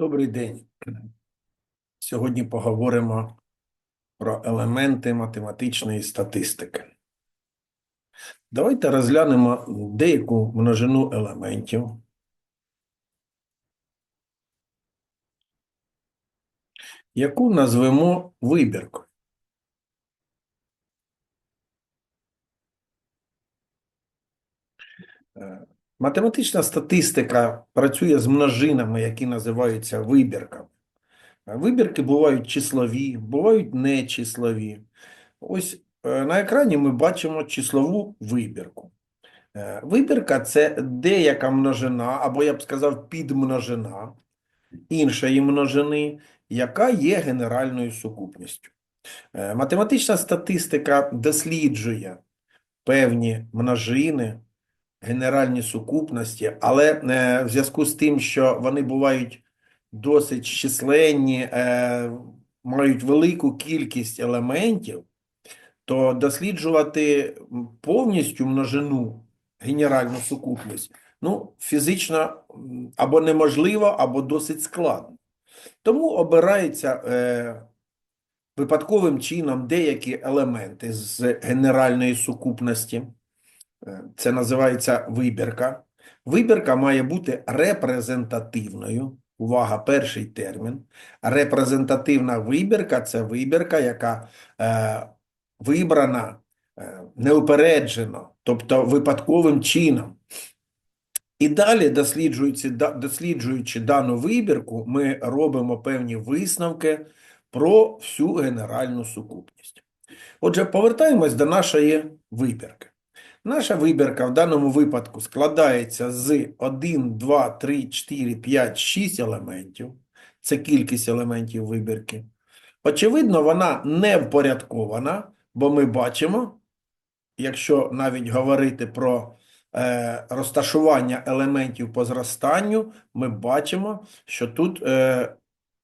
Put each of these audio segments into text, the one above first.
Добрий день. Сьогодні поговоримо про елементи математичної статистики. Давайте розглянемо деяку множину елементів. Яку назвемо вибіркою. Математична статистика працює з множинами, які називаються вибірками. Вибірки бувають числові, бувають нечислові. Ось е, на екрані ми бачимо числову вибірку. Е, Вибірка це деяка множина, або я б сказав, підмножина іншої множини, яка є генеральною сукупністю. Е, Математична статистика досліджує певні множини, генеральні сукупності, але е, в зв'язку з тим, що вони бувають досить численні, е, мають велику кількість елементів, то досліджувати повністю множину, генеральну сукупність, ну, фізично або неможливо, або досить складно. Тому обирається е, випадковим чином деякі елементи з генеральної сукупності. Е, Це називається вибірка. Вибірка має бути репрезентативною. Увага, перший термін. Репрезентативна вибірка це вибірка, яка е, вибрана е, неупереджено, тобто випадковим чином. І далі, досліджуючи, досліджуючи дану вибірку, ми робимо певні висновки про всю генеральну сукупність. Отже, повертаємось до нашої вибірки. Наша вибірка в даному випадку складається з 1, 2, 3, 4, 5, 6 елементів. Це кількість елементів вибірки. Очевидно, вона не впорядкована, бо ми бачимо, якщо навіть говорити про е, розташування елементів по зростанню, ми бачимо, що тут е,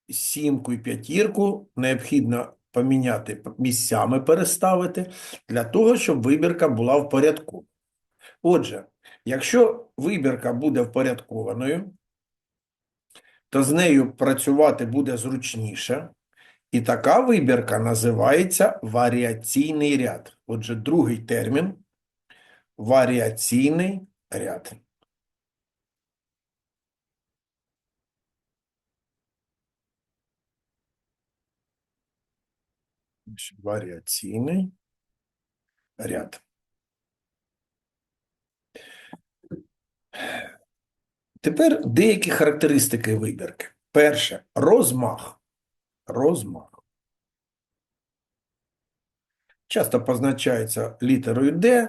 сімку і п'ятірку необхідно поміняти місцями, переставити, для того, щоб вибірка була впорядкована. Отже, якщо вибірка буде впорядкованою, то з нею працювати буде зручніше. І така вибірка називається варіаційний ряд. Отже, другий термін – варіаційний ряд. Значить, Варіаційний ряд. Тепер деякі характеристики вибірки. Перше – розмах. Розмах. Часто позначається літерою D.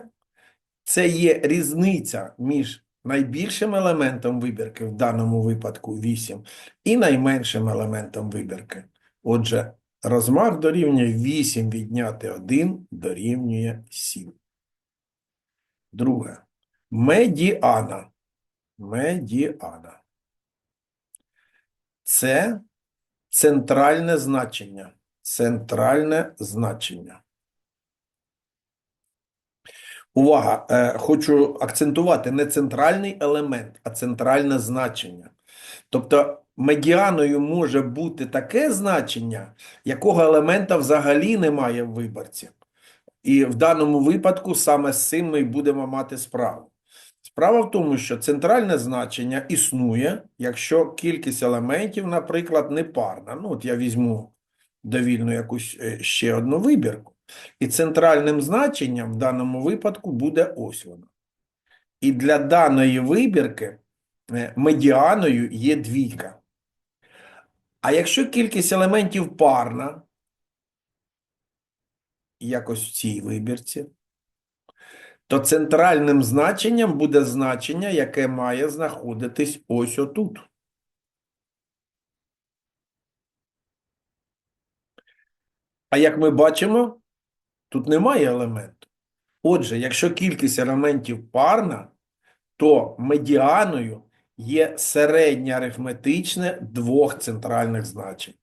Це є різниця між найбільшим елементом вибірки, в даному випадку 8, і найменшим елементом вибірки. Отже, розмах дорівнює 8 відняти 1 дорівнює 7. Друге. Медіана. Медіана. Це центральне значення. Центральне значення. Увага! Е, хочу акцентувати не центральний елемент, а центральне значення. Тобто медіаною може бути таке значення, якого елемента взагалі немає в виборці. І в даному випадку саме з цим ми будемо мати справу. Справа в тому, що центральне значення існує, якщо кількість елементів, наприклад, непарна. Ну, от я візьму довільну якусь е, ще одну вибірку. І центральним значенням в даному випадку буде ось воно. І для даної вибірки медіаною є двійка. А якщо кількість елементів парна, якось в цій вибірці, то центральним значенням буде значення, яке має знаходитись ось отут. А як ми бачимо, тут немає елементу. Отже, якщо кількість елементів парна, то медіаною є середнє арифметичне двох центральних значень.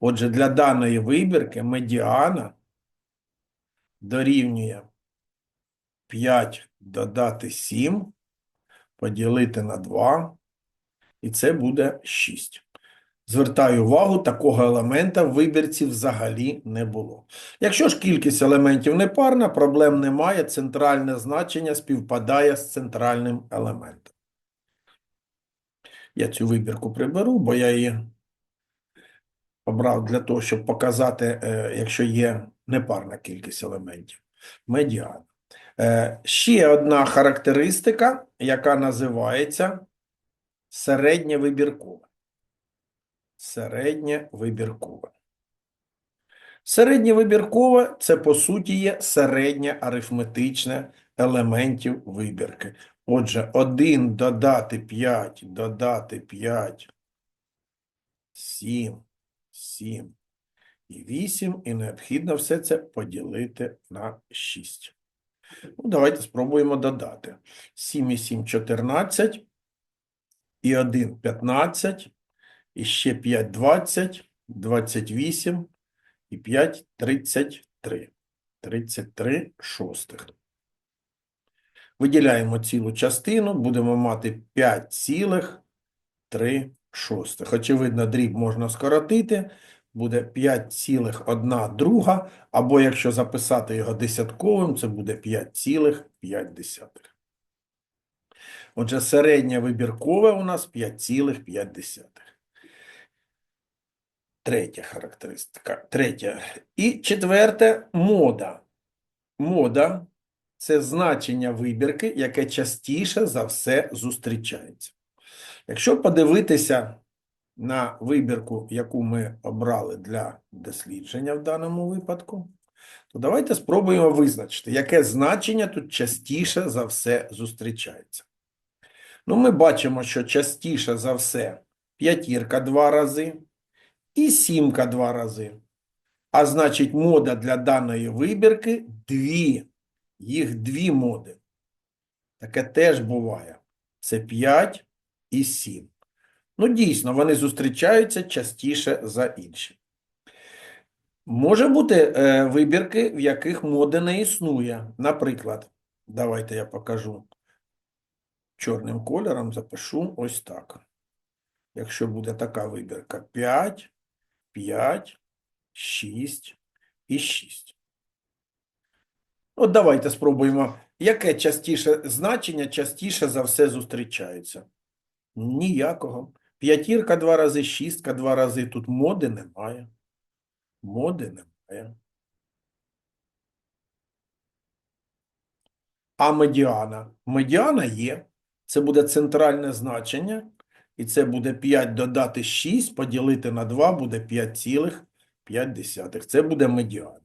Отже, для даної вибірки медіана дорівнює 5 додати 7, поділити на 2, і це буде 6. Звертаю увагу, такого елемента в вибірці взагалі не було. Якщо ж кількість елементів непарна, проблем немає, центральне значення співпадає з центральним елементом. Я цю вибірку приберу, бо я її обрав для того, щоб показати, е, якщо є непарна кількість елементів. Медіана. Е, Ще одна характеристика, яка називається середньовибіркова. Середньовибіркове. Середньовибіркове – це, по суті, є середнє арифметичне елементів вибірки. Отже, 1 додати 5, додати 5, 7, 7 і 8, і необхідно все це поділити на 6. Ну, давайте спробуємо додати. 7 і 7 – 14, і 1 – 15, і ще 5 – 20, 28, і 5 – 33. 33 шостих. Виділяємо цілу частину, будемо мати 5,3 шостих. Очевидно, дріб можна скоротити, буде 5,1 друга, або якщо записати його десятковим, це буде 5,5. Отже, середнє вибіркове у нас 5,5. Третя характеристика. Третя. І четверте – мода. Мода – це значення вибірки, яке частіше за все зустрічається. Якщо подивитися на вибірку, яку ми обрали для дослідження в даному випадку, то давайте спробуємо визначити, яке значення тут частіше за все зустрічається. Ну, ми бачимо, що частіше за все п'ятірка два рази і сімка два рази. А значить, мода для даної вибірки дві. Їх дві моди. Таке теж буває. Це 5 і 7. Ну, дійсно, вони зустрічаються частіше за інші. Може бути е, вибірки, в яких моди не існує. Наприклад, давайте я покажу чорним кольором, запишу ось так. Якщо буде така вибірка 5, 5, 6 і 6. От давайте спробуємо, яке частіше значення частіше за все зустрічається. Ніякого. П'ятірка два рази, шістка два рази. Тут моди немає. Моди немає. А медіана? Медіана є. Це буде центральне значення. І це буде 5 додати 6, поділити на 2 буде 5,5. Це буде медіана.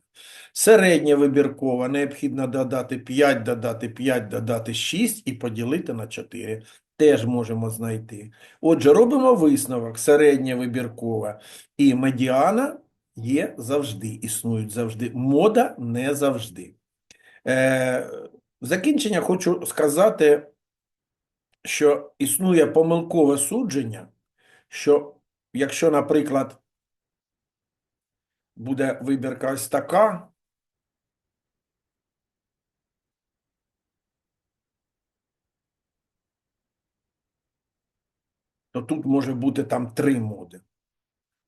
Середнє вибіркове необхідно додати 5, додати 5, додати 6 і поділити на 4. Теж можемо знайти. Отже, робимо висновок. Середнє вибіркове і медіана є завжди, існують завжди. Мода не завжди. Е, закінчення хочу сказати, що існує помилкове судження, що якщо, наприклад, буде вибірка ось така, то тут може бути там три моди.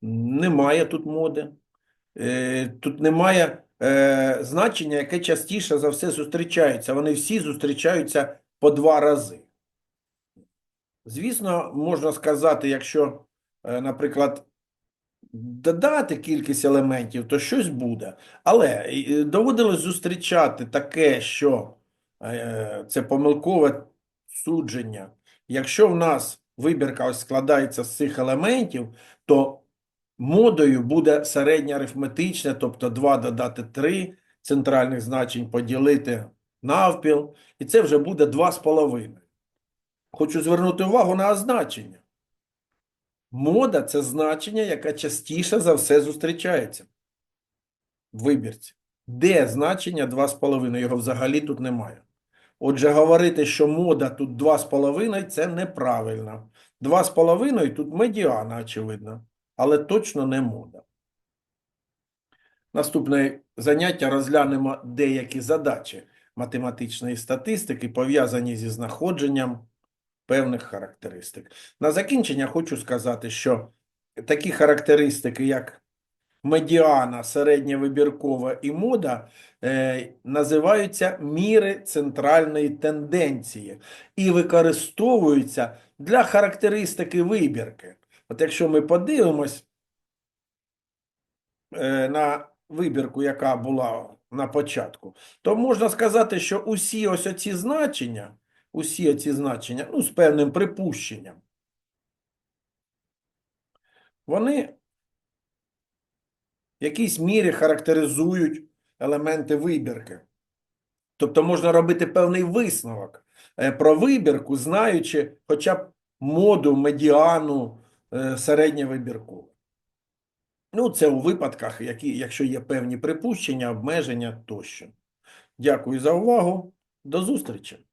Немає тут моди. Е, Тут немає е, значення, яке частіше за все зустрічається. Вони всі зустрічаються по два рази. Звісно, можна сказати, якщо, е, наприклад, додати кількість елементів, то щось буде. Але доводилось зустрічати таке, що е, це помилкове судження. Якщо в нас вибірка ось складається з цих елементів, то модою буде середнє арифметичне, тобто 2 додати 3 центральних значень поділити навпіл, і це вже буде 2,5. Хочу звернути увагу на означення. Мода – це значення, яке частіше за все зустрічається в вибірці. Де значення 2,5? Його взагалі тут немає. Отже, говорити, що мода тут 2,5 – це неправильно. 2,5 тут медіана, очевидно, але точно не мода. Наступне заняття розглянемо деякі задачі математичної статистики, пов'язані зі знаходженням певних характеристик. На закінчення хочу сказати, що такі характеристики, як медіана, середньовибіркова і мода, е, називаються міри центральної тенденції і використовуються для характеристики вибірки. От якщо ми подивимось е, на вибірку, яка була на початку, то можна сказати, що усі ось оці значення, усі оці значення, ну, з певним припущенням, вони в якійсь мірі характеризують елементи вибірки. Тобто можна робити певний висновок е, про вибірку, знаючи хоча б моду, медіану е, середньовибіркову. Ну, це у випадках, які, якщо є певні припущення, обмеження тощо. Дякую за увагу. До зустрічі!